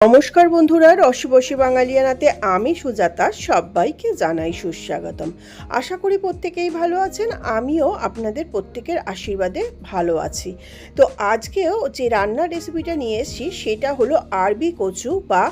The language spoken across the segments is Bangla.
নমস্কার বন্ধুরা, রসবসী বাঙালিয়ানাতে আমি সুজাতা, সবাইকে জানাই সুস্বাগতম। আশা করি প্রত্যেকেই ভালো আছেন, আমিও আপনাদের প্রত্যেকের আশীর্বাদে ভালো আছি। তো আজকেও যে রান্নার রেসিপিটা নিয়ে এসেছি, সেটা হলো আরবি কচু বা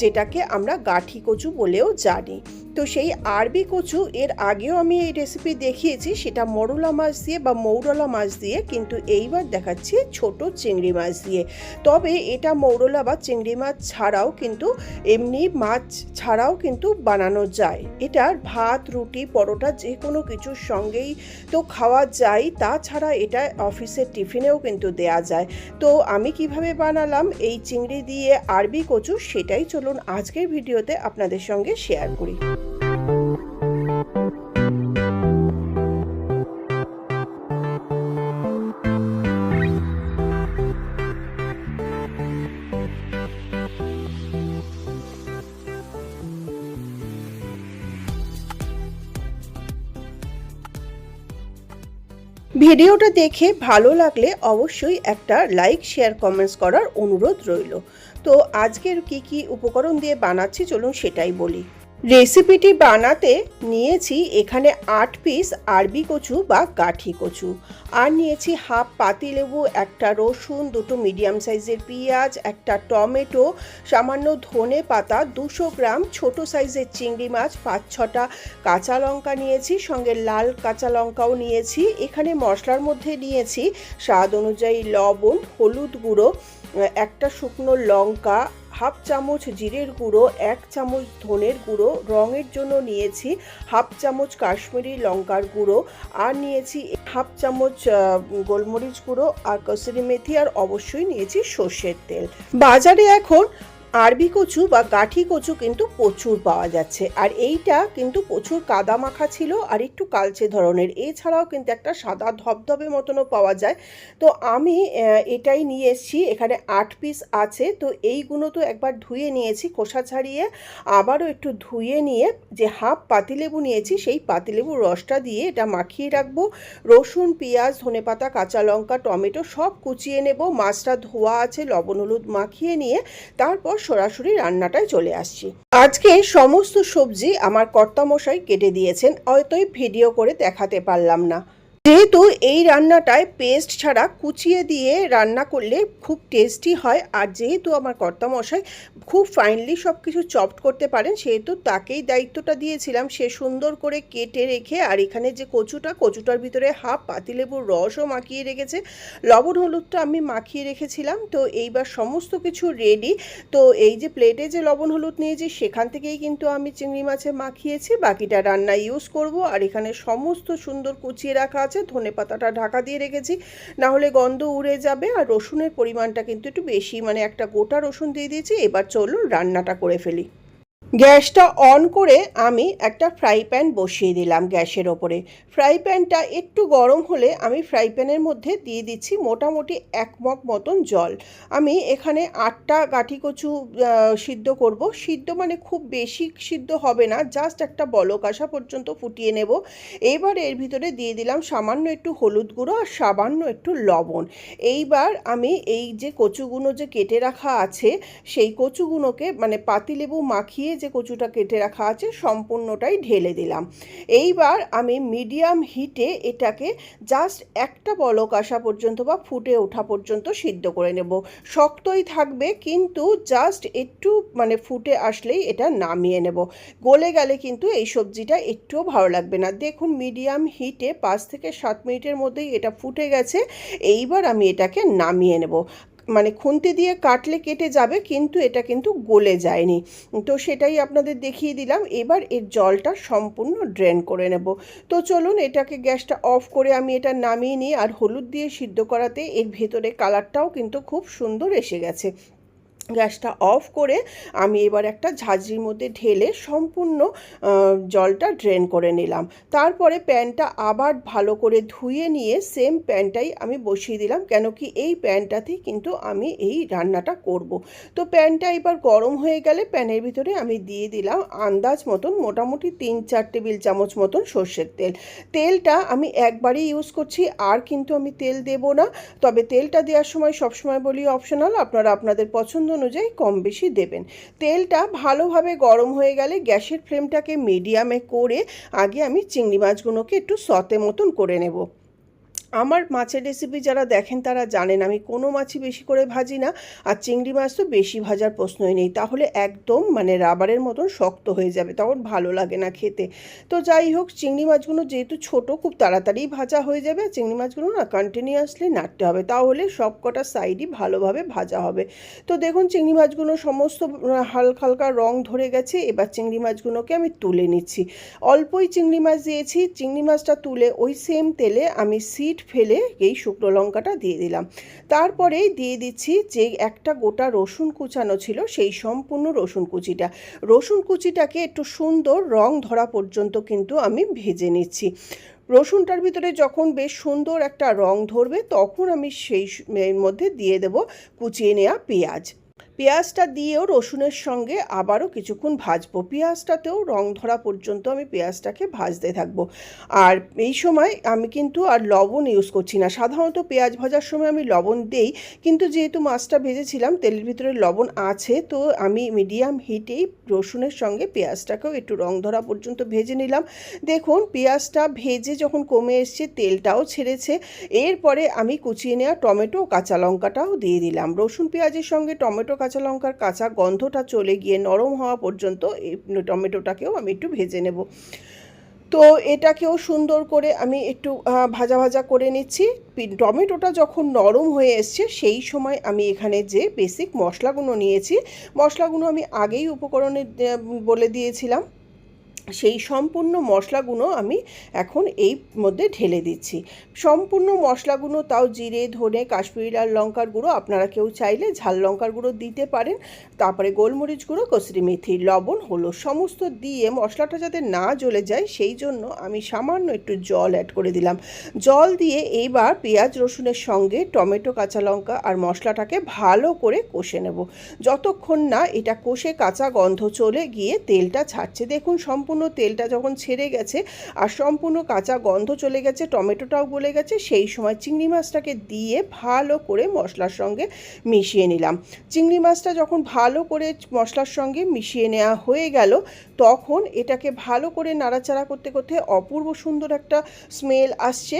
যেটাকে আমরা গাঠি কচু বলেও জানি। তো সেই আরবি কচু, এর আগেও আমি এই রেসিপি দেখিয়েছি, সেটা মরলা মাছ দিয়ে বা মৌরলা মাছ দিয়ে, কিন্তু এইবার দেখাচ্ছি ছোট চিংড়ি মাছ দিয়ে। তবে এটা মৌরলা বা চিংড়ি মাছ ছাড়াও কিন্তু, এমনি মাছ ছাড়াও কিন্তু বানানো যায়। এটা ভাত, রুটি, পরোটা যে কোনো কিছুর সঙ্গেই তো খাওয়া যায়, তাছাড়া এটা অফিসের টিফিনেও কিন্তু দেয়া যায়। তো আমি কীভাবে বানালাম এই চিংড়ি দিয়ে আরবি কচু, সেটাই চলুন আজকের ভিডিওতে আপনাদের সঙ্গে শেয়ার করি। ভিডিওটা দেখে ভালো লাগলে অবশ্যই একটা লাইক, শেয়ার কমেন্টস করার অনুরোধ রইল। তো আজকের কি কি উপকরণ দিয়ে বানাচ্ছি চলুন সেটাই বলি। রেসিপিটি বানাতে নিয়েছি এখানে আট পিস আরবি কচু বা গাঠি কচু। আর নিয়েছি হাফ পাতিলেবু একটা রসুন, দুটো মিডিয়াম সাইজের পেঁয়াজ, একটা টমেটো, সামান্য ধনে পাতা, দুশো গ্রাম, ছোট সাইজের চিংড়ি মাছ, পাঁচ ছটা কাঁচা লঙ্কা নিয়েছি, সঙ্গে লাল কাঁচা লঙ্কাও নিয়েছি। এখানে মশলার মধ্যে নিয়েছি স্বাদ অনুযায়ী লবণ, হলুদ গুঁড়ো একটা শুকনো লঙ্কা, হাফ চামচ জিরের গুঁড়ো, এক চামচ ধনের গুঁড়ো, রঙের জন্য নিয়েছি হাফ চামচ কাশ্মীরি লঙ্কার গুঁড়ো, আর নিয়েছি হাফ চামচ গোলমরিচ গুঁড়ো, আর কসুরি মেথি, আর অবশ্যই নিয়েছি সর্ষের তেল। বাজারে এখন আরবি কচু বা গাঠি কচু কিন্তু প্রচুর পাওয়া যাচ্ছে। আর এইটা কিন্তু প্রচুর কাদা মাখা ছিল আর একটু কালচে ধরনের। এছাড়াও কিন্তু একটা সাদা ধবধবে মতনও পাওয়া যায়। তো আমি এটাই নিয়ে এসেছি। এখানে আট পিস আছে। তো এইগুলো তো একবার ধুয়ে নিয়েছি, খোসা ছাড়িয়ে। আবারও একটু ধুয়ে নিয়ে যে হাফ পাতিলেবু নিয়েছি, সেই পাতিলেবুর রসটা দিয়ে এটা মাখিয়ে রাখব। রসুন, পেঁয়াজ, ধনেপাতা, কাঁচা লঙ্কা, টমেটো সব কুচিয়ে নেব। মাছটা ধোয়া আছে, লবণ হলুদ মাখিয়ে নিয়ে। তারপর সরাসরি রান্নাটায় চলে আসছি। আজকে সমস্ত সবজি আমার কর্তামশাই কেটে দিয়েছেন হয়তোই ভিডিও করে দেখাতে পারলাম না। যেহেতু এই রান্নাটায় পেস্ট ছাড়া কুচিয়ে দিয়ে রান্না করলে খুব টেস্টি হয়, আর যেহেতু আমার কর্তামশাই খুব ফাইনলি সব কিছু চপড করতে পারেন, সেহেতু তাকেই দায়িত্বটা দিয়েছিলাম সে সুন্দর করে কেটে রেখে, আর এখানে যে কচুটা, কচুটার ভিতরে হাফ পাতিলেবুর রসও মাখিয়ে রেখেছে, লবণ হলুদটা আমি মাখিয়ে রেখেছিলাম, তো এইবার সমস্ত কিছু রেডি তো এই যে প্লেটে যে লবণ হলুদ নিয়েছি, সেখান থেকেই কিন্তু আমি চিংড়ি মাছে মাখিয়েছি, বাকিটা রান্না ইউজ করব, আর এখানে সমস্ত সুন্দর কুচিয়ে রাখা আছে, ধনে পাতাটা ঢাকা দিয়ে রেখেছি। না হলে গন্ধ উড়ে যাবে আর রসুনের পরিমাণটা কিন্তু একটু বেশি। মানে একটা গোটা রসুন দিয়ে দিয়েছি, এবার চলুন রান্নাটা করে ফেলি। গ্যাসটা অন করে আমি একটা ফ্রাই প্যান বসিয়ে দিলাম গ্যাসের ওপরে। ফ্রাই প্যানটা একটু গরম হলে আমি ফ্রাই প্যানের মধ্যে দিয়ে দিচ্ছি মোটামুটি এক মগ মতন জল। আমি এখানে আটটা গাঠি কচু সিদ্ধ করব। সিদ্ধ মানে খুব বেশি সিদ্ধ হবে না, জাস্ট একটা বলক আসা পর্যন্ত ফুটিয়ে নেব। এইবার এর ভিতরে দিয়ে দিলাম সামান্য একটু হলুদ গুঁড়ো আর সামান্য একটু লবণ। এইবার আমি এই যে কচুগুলো যে কেটে রাখা আছে, সেই কচুগুলোকে মানে পাতিলেবু মাখিয়ে যে কচুটা কেটে রাখা আছে সম্পূর্ণটাই ঢেলে দিলাম। এইবার আমি মিডিয়াম হিটে এটাকে জাস্ট একটা বলক আসা পর্যন্ত বা ফুটে ওঠা পর্যন্ত সিদ্ধ করে নেব। শক্তই থাকবে কিন্তু জাস্ট একটু মানে ফুটে আসলেই এটা নামিয়ে নেব। গলে গেলে কিন্তু এই সবজিটা একটুও ভালো লাগবে না। দেখুন মিডিয়াম হিটে পাঁচ থেকে সাত মিনিটের মধ্যেই এটা ফুটে গেছে। এইবার আমি এটাকে নামিয়ে নেব। মানে খুন্তি দিয়ে কাটলে কেটে যাবে, কিন্তু এটা কিন্তু গলে যায়নি। তো সেটাই আপনাদের দেখিয়ে দিলাম। এবার এর জলটা সম্পূর্ণ ড্রেন করে নেব। তো চলুন, এটাকে গ্যাসটা অফ করে আমি এটা নামিয়ে নিই, আর হলুদ দিয়ে সিদ্ধ করাতে এর ভেতরে কালারটাও কিন্তু খুব সুন্দর এসে গেছে। গ্যাসটা অফ করে আমি এবার একটা ঝাঁঝরির মধ্যে ঢেলে সম্পূর্ণ জলটা ড্রেন করে নিলাম। তারপরে প্যানটা আবার ভালো করে ধুয়ে নিয়ে সেম প্যানটাই আমি বসিয়ে দিলাম, কেন কি এই প্যানটাতেই কিন্তু আমি এই রান্নাটা করব। তো প্যানটা এবার গরম হয়ে গেলে প্যানের ভিতরে আমি দিয়ে দিলাম আন্দাজ মতন মোটামুটি তিন চার টেবিল চামচ মতন সর্ষের তেল। তেলটা আমি একবারই ইউজ করছি, আর কিন্তু আমি তেল দেব না। তবে তেলটা দেওয়ার সময় সবসময় বলি অপশনাল, আপনারা আপনাদের পছন্দ অনুযায়ী কম বেশি দেবেন। তেলটা ভালোভাবে গরম হয়ে গেলে গ্যাসের ফ্লেমটাকে মিডিয়ামে করে আগে আমি চিংড়ি মাছগুলোকে একটু সতে মতন করে নেব। আমার মাছের রেসিপি যারা দেখেন তারা জানেন, আমি কোনো মাছই বেশি করে ভাজি না আর চিংড়ি মাছ তো বেশি ভাজার প্রশ্নই নেই। তাহলে একদম মানে রাবারের মতন শক্ত হয়ে যাবে, তখন ভালো লাগে না খেতে। তো যাই হোক, চিংড়ি মাছগুলো যেহেতু ছোট, খুব তাড়াতাড়ি ভাজা হয়ে যাবে। চিংড়ি মাছগুলো না কন্টিনিউয়াসলি নাড়তে হবে, তাহলে সব কটা সাইডই ভালোভাবে ভাজা হবে। তো দেখুন, চিংড়ি মাছগুলো সমস্ত হালকা হালকা রং ধরে গেছে। এবার চিংড়ি মাছগুলোকে আমি তুলে নিচ্ছি। অল্পই চিংড়ি মাছ দিয়েছি। চিংড়ি মাছটা তুলে ওই সেম তেলে আমি সিট ফেলে এই শুকনো লঙ্কাটা দিয়ে দিলাম। তারপরে দিয়ে দিচ্ছি যে একটা গোটা রসুন কুচানো ছিল, সেই সম্পূর্ণ রসুন কুচিটা। রসুন কুচিটাকে একটু সুন্দর রং ধরা পর্যন্ত কিন্তু আমি ভেজে নিচ্ছি। রসুনটার ভিতরে যখন বেশ সুন্দর একটা রং ধরবে, তখন আমি সেই মধ্যে দিয়ে দেব কুচিয়ে নেওয়া পেঁয়াজ। পেঁয়াজটা দিয়েও রসুনের সঙ্গে আবারও কিছুক্ষণ ভাজবো। পেঁয়াজটাতেও রং ধরা পর্যন্ত আমি পেঁয়াজটাকে ভাজতে থাকব। আর এই সময় আমি কিন্তু আর লবণ ইউজ করছি না। সাধারণত পেঁয়াজ ভাজার সময় আমি লবণ দেই, কিন্তু যেহেতু মাছটা ভেজেছিলাম, তেলের ভিতরে লবণ আছে, তো আমি মিডিয়াম হিটেই রসুনের সঙ্গে পেঁয়াজটাকেও একটু রং ধরা পর্যন্ত ভেজে নিলাম। দেখুন, পেঁয়াজটা ভেজে যখন কমে এসছে, তেলটাও ছেড়েছে। এরপরে আমি কুচিয়ে নেওয়া টমেটো কাঁচা লঙ্কাটাও দিয়ে দিলাম। রসুন পেঁয়াজের সঙ্গে টমেটো কাঁচা লঙ্কার কাঁচা গন্ধটা চলে গিয়ে নরম হওয়া পর্যন্ত এই টমেটোটাকেও আমি একটু ভেজে নেব। তো এটাকেও সুন্দর করে আমি একটু ভাজা ভাজা করে নিচ্ছি। টমেটোটা যখন নরম হয়ে এসছে, সেই সময় আমি এখানে যে বেসিক মশলাগুলো নিয়েছি, মশলাগুলো আমি আগেই উপকরণে বলে দিয়েছিলাম। সেই সম্পূর্ণ মশলাগুলো আমি এখন এই মধ্যে ঢেলে দিচ্ছি। সম্পূর্ণ মশলাগুলো তাও জিরে, ধনে, কাশ্মীরি লাল লঙ্কার গুঁড়ো, আপনারা কেউ চাইলে ঝাল লঙ্কার গুঁড়ো দিতে পারেন। তারপরে গোলমরিচ গুঁড়ো, কসরি মেথি, লবণ হলো সমস্ত দিয়ে মশলাটা যাতে না জ্বলে যায়, সেই জন্য আমি সামান্য একটু জল অ্যাড করে দিলাম। জল দিয়ে এইবার পেঁয়াজ রসুনের সঙ্গে টমেটো, কাঁচা লঙ্কা আর মশলাটাকে ভালো করে কষে নেব। যতক্ষণ না এটা কষে কাঁচা গন্ধ চলে গিয়ে তেলটা ছাড়ছে। দেখুন সম্পূর্ণ তেলটা যখন ছেড়ে গেছে আর সম্পূর্ণ কাঁচা গন্ধ চলে গেছে, টমেটোটাও গলে গেছে, সেই সময় চিংড়ি মাছটাকে দিয়ে ভালো করে মশলার সঙ্গে মিশিয়ে নিলাম। চিংড়ি মাছটা যখন ভালো করে মশলার সঙ্গে মিশিয়ে নেওয়া হয়ে গেল, তখন এটাকে ভালো করে নাড়াচাড়া করতে করতে অপূর্ব সুন্দর একটা স্মেল আসছে।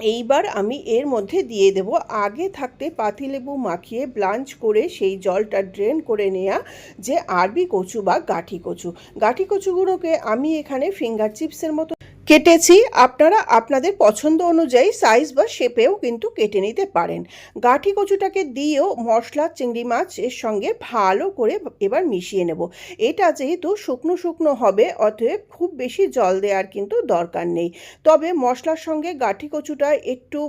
এইবার আমি এর মধ্যে দিয়ে দেব। আগে থাকতে পাতিলেবু মাখিয়ে ব্লাঞ্চ করে সেই জলটা ড্রেন করে নেওয়া যে আরবি কচু বা গাঠি কচু। গাঠি কচুগুলোকে আমি এখানে ফিঙ্গার চিপসের মতো কেটেছি, আপনারা আপনাদের পছন্দ অনুযায়ী সাইজ বা শেপেও কিন্তু কেটে নিতে পারেন। গাঠি কচুটাকে দিয়েও মশলা, চিংড়ি মাছ এর সঙ্গে ভালো করে এবার মিশিয়ে নেব। এটা যেহেতু শুকনো শুকনো হবে, অতএব খুব বেশি জল দেওয়ার কিন্তু দরকার নেই। তবে মশলার সঙ্গে গাঠি কচুটা একটু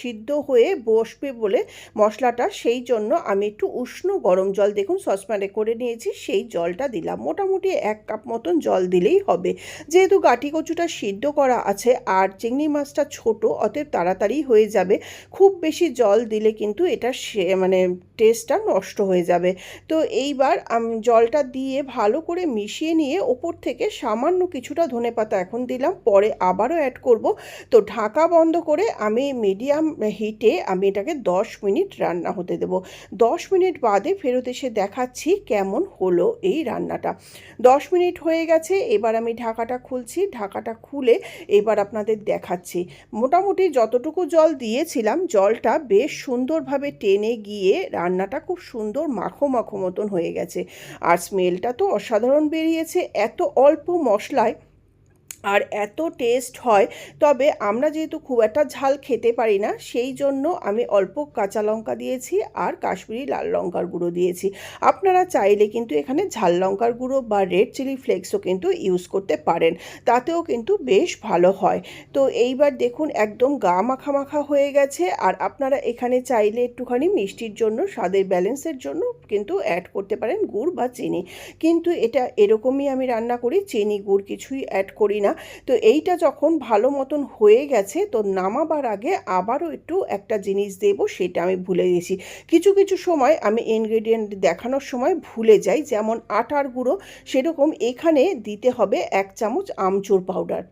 সিদ্ধ হয়ে বসবে বলে মশলাটা, সেই জন্য আমি একটু উষ্ণ গরম জল, দেখুন সসপ্যানে করে নিয়েছি, সেই জলটা দিলাম। মোটামুটি এক কাপ মতন জল দিলেই হবে। যেহেতু গাঠি কচুটা সিদ্ধ করা আছে আর চিংড়ি মাছটা ছোট, অতএব তাড়াতাড়ি হয়ে যাবে। খুব বেশি জল দিলে কিন্তু এটা সে মানে টেস্টটা নষ্ট হয়ে যাবে। তো এইবার আম- জলটা দিয়ে ভালো করে মিশিয়ে নিয়ে ওপর থেকে সামান্য কিছুটা ধনেপাতা এখন দিলাম, পরে আবারও অ্যাড করব। তো ঢাকা বন্ধ করে আমি মিডিয়াম হিটে আমি এটাকে দশ মিনিট রান্না হতে দেব। দশ মিনিট বাদে ফেরত এসে দেখাচ্ছি কেমন হলো এই রান্নাটা। দশ মিনিট হয়ে গেছে, এবার আমি ঢাকাটা খুলছি। ঢাকাটা খুলে এবার আপনাদের দেখাচ্ছি। মোটামুটি যতটুকু জল দিয়েছিলাম, জলটা বেশ সুন্দরভাবে টেনে গিয়ে রান্নাটা খুব সুন্দর মাখো মাখো মতন হয়ে গেছে। আর স্মেলটা তো অসাধারণ বেরিয়েছে। এত অল্প মশলায় আর এত টেস্ট হয়, তবে আমরা যেহেতু খুব একটা ঝাল খেতে পারি না, সেই জন্য আমি অল্প কাঁচা লঙ্কা দিয়েছি আর কাশ্মীরি লাল লঙ্কার গুঁড়ো দিয়েছি। আপনারা চাইলে কিন্তু এখানে ঝাল লঙ্কার গুঁড়ো বা রেড চিলি ফ্লেক্সও কিন্তু ইউজ করতে পারেন, তাতেও কিন্তু বেশ ভালো হয়। তো এইবার দেখুন, একদম গা মাখা মাখা হয়ে গেছে, আর আপনারা এখানে চাইলে একটুখানি মিষ্টির জন্য, স্বাদের ব্যালেন্সের জন্য কিন্তু অ্যাড করতে পারেন গুড় বা চিনি। কিন্তু এটা এরকমই আমি রান্না করি, চিনি, গুড় কিছুই অ্যাড করি না। তো এইটা যখন ভালো মতন হয়ে গেছে, তো নামাবার আগে আবারও একটু একটা জিনিস দেব, সেটা আমি ভুলে গেছি। কিছু কিছু সময় আমি ইনগ্রেডিয়েন্ট দেখানোর সময় ভুলে যাই, যেমন আটার গুঁড়ো, সেরকম এখানে দিতে হবে এক চামচ আমচুর পাউডার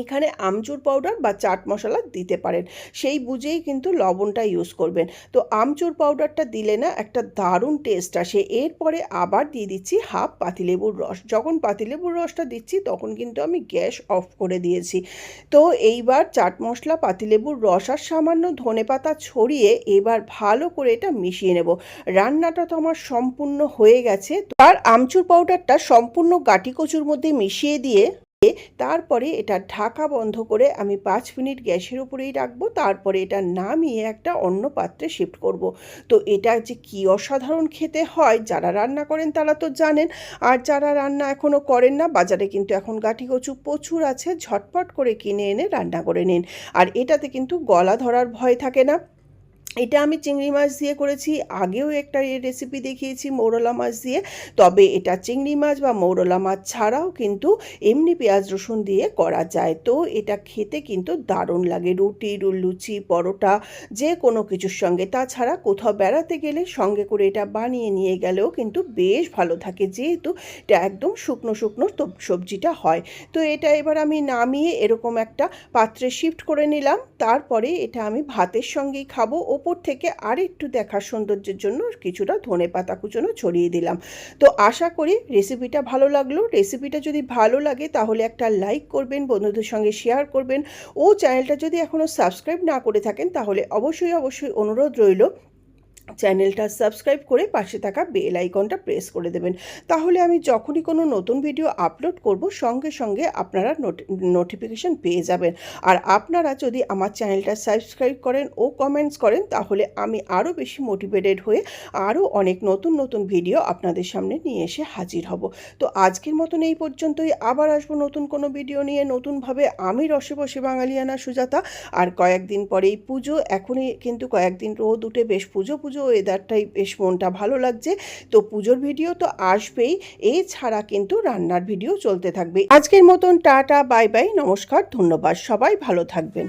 এখানে আমচুর পাউডার বা চাট মশলা দিতে পারেন। সেই বুঝেই কিন্তু লবণটা ইউজ করবেন। তো আমচুর পাউডারটা দিলে না একটা দারুণ টেস্ট আসে। এরপরে আবার দিয়ে দিচ্ছি হাফ পাতিলেবুর রস। যখন পাতিলেবুর রসটা দিচ্ছি, তখন কিন্তু আমি গ্যাস অফ করে দিয়েছি। তো এইবার চাট মশলা, পাতিলেবুর রস আর সামান্য ধনেপাতা ছড়িয়ে এবার ভালো করে এটা মিশিয়ে নেব। রান্নাটা তো আমার সম্পূর্ণ হয়ে গেছে। আর আমচুর পাউডারটা সম্পূর্ণ গাটি কচুর মধ্যে মিশিয়ে দিয়ে তারপরে এটা ঢাকা বন্ধ করে আমি পাঁচ মিনিট গ্যাসের উপরেই রাখব, তারপরে এটা নামিয়ে একটা অন্য পাত্রে শিফট করব। তো এটা যে কি অসাধারণ খেতে হয়, যারা রান্না করেন তারা তো জানেন, আর যারা রান্না এখনও করেন না, বাজারে কিন্তু এখন গাঠি কচু প্রচুর আছে, ঝটপট করে কিনে এনে রান্না করে নিন। আর এটাতে কিন্তু গলা ধরার ভয় থাকে না। এটা আমি চিংড়ি মাছ দিয়ে করেছি, আগেও একটা রেসিপি দেখিয়েছি মৌরলা মাছ দিয়ে। তবে এটা চিংড়ি মাছ বা মৌরলা মাছ ছাড়াও কিন্তু এমনি পেঁয়াজ রসুন দিয়ে করা যায়। তো এটা খেতে কিন্তু দারুণ লাগে। রুটি লুচি, পরোটা, যে কোনো কিছুর সঙ্গে। তাছাড়া কোথাও বেড়াতে গেলে সঙ্গে করে এটা বানিয়ে নিয়ে গেলেও কিন্তু বেশ ভালো থাকে। যেহেতু এটা একদম শুকনো শুকনো সবজিটা হয়। তো এটা এবার আমি নামিয়ে এরকম একটা পাত্রে শিফট করে নিলাম। তারপরে এটা আমি ভাতের সঙ্গেই খাব। ওপর থেকে আর একটু দেখার সৌন্দর্যের জন্য কিছুটা ধনে পাতা কুচনো ছড়িয়ে দিলাম। তো আশা করি রেসিপিটা ভালো লাগল। রেসিপিটা যদি ভালো লাগে তাহলে একটা লাইক করবেন, বন্ধুদের সঙ্গে শেয়ার করবেন। ও চ্যানেলটা যদি এখনও সাবস্ক্রাইব না করে থাকেন তাহলে অবশ্যই অবশ্যই অনুরোধ রইল চ্যানেলটা সাবস্ক্রাইব করে পাশে থাকা বেল আইকনটা প্রেস করে দেবেন। তাহলে আমি যখনই কোনো নতুন ভিডিও আপলোড করব, সঙ্গে সঙ্গে আপনারা নোটিফিকেশন পেয়ে যাবেন। আর আপনারা যদি আমার চ্যানেলটা সাবস্ক্রাইব করেন ও কমেন্টস করেন, তাহলে আমি আরও বেশি মোটিভেটেড হয়ে আরও অনেক নতুন নতুন ভিডিও আপনাদের সামনে নিয়ে এসে হাজির হব। তো আজকের মতন এই পর্যন্তই। আবার আসব নতুন কোনো ভিডিও নিয়ে। নতুনভাবে আমি রসে বসে বাঙালিয়ানা সুজাতা। আর কয়েকদিন পরেই পুজো। এখনই কিন্তু কয়েকদিন রোদ উঠে, বেশ পুজো পুজো পুজো ওয়েদারটাই বেশ মনটা ভালো লাগছে। তো পুজোর ভিডিও তো আসবেই, এছাড়া কিন্তু রান্নার ভিডিও চলতে থাকবে। আজকের মতন টাটা বাই বাই নমস্কার, ধন্যবাদ সবাই, ভালো থাকবেন।